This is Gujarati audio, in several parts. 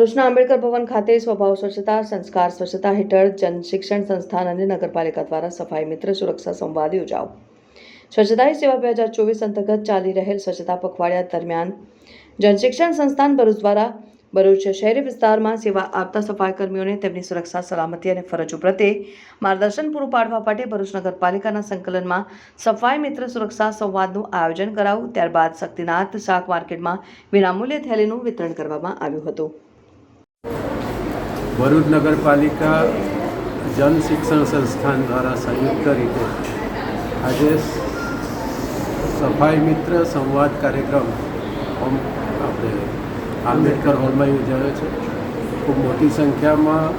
ભરૂચના આંબેડકર ભવન ખાતે સ્વભાવ સ્વચ્છતા, સંસ્કાર સ્વચ્છતા હેઠળ જન શિક્ષણ સંસ્થાન અને નગરપાલિકા દ્વારા સફાઈ મિત્ર સુરક્ષા સંવાદ યોજાઓ સ્વચ્છતા સેવા બે હજાર ચોવીસ અંતર્ગત ચાલી રહેલ સ્વચ્છતા પખવાડિયા દરમિયાન જનશિક્ષણ સંસ્થાન ભરૂચ દ્વારા ભરૂચ શહેરી વિસ્તારમાં સેવા આપતા સફાઈ કર્મીઓને તેમની સુરક્ષા, સલામતી અને ફરજો પ્રત્યે માર્ગદર્શન પૂરું પાડવા માટે ભરૂચ નગરપાલિકાના સંકલનમાં સફાઈ મિત્ર સુરક્ષા સંવાદનું આયોજન કરાયું. ત્યારબાદ શક્તિનાથ શાક માર્કેટમાં વિનામૂલ્યે થેલીનું વિતરણ કરવામાં આવ્યું હતું. ભરૂચ નગરપાલિકા જન શિક્ષણ સંસ્થાન દ્વારા સંયુક્ત રીતે આજે સફાઈ મિત્ર સંવાદ કાર્યક્રમ આપણે આંબેડકર હોલમાં યોજાયો છે. ખૂબ મોટી સંખ્યામાં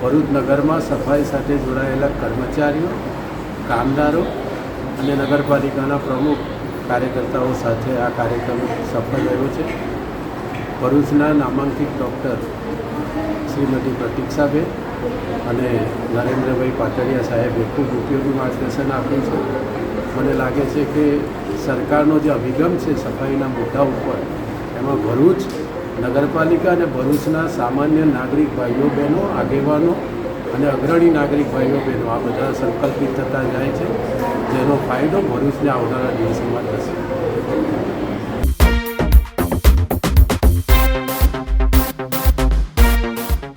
ભરૂચ નગરમાં સફાઈ સાથે જોડાયેલા કર્મચારીઓ, કામદારો અને નગરપાલિકાના પ્રમુખ કાર્યકર્તાઓ સાથે આ કાર્યક્રમ સફળ રહ્યો છે. ભરૂચના નામાંકિત ડૉક્ટર શ્રીમતી પ્રતિક્ષાબેન અને નરેન્દ્રભાઈ પાટડિયા સાહેબે ખૂબ ઉપયોગી માર્ગદર્શન આપ્યું છે. મને લાગે છે કે સરકારનો જે અભિગમ છે સફાઈના મુદ્દા ઉપર, એમાં ભરૂચ નગરપાલિકા અને ભરૂચના સામાન્ય નાગરિક ભાઈઓ બહેનો, આગેવાનો અને અગ્રણી નાગરિક ભાઈઓ બહેનો, આ બધા સંકલ્પિત થતા જાય છે. જેનો ફાયદો ભરૂચને આવનારા દિવસોમાં થશે.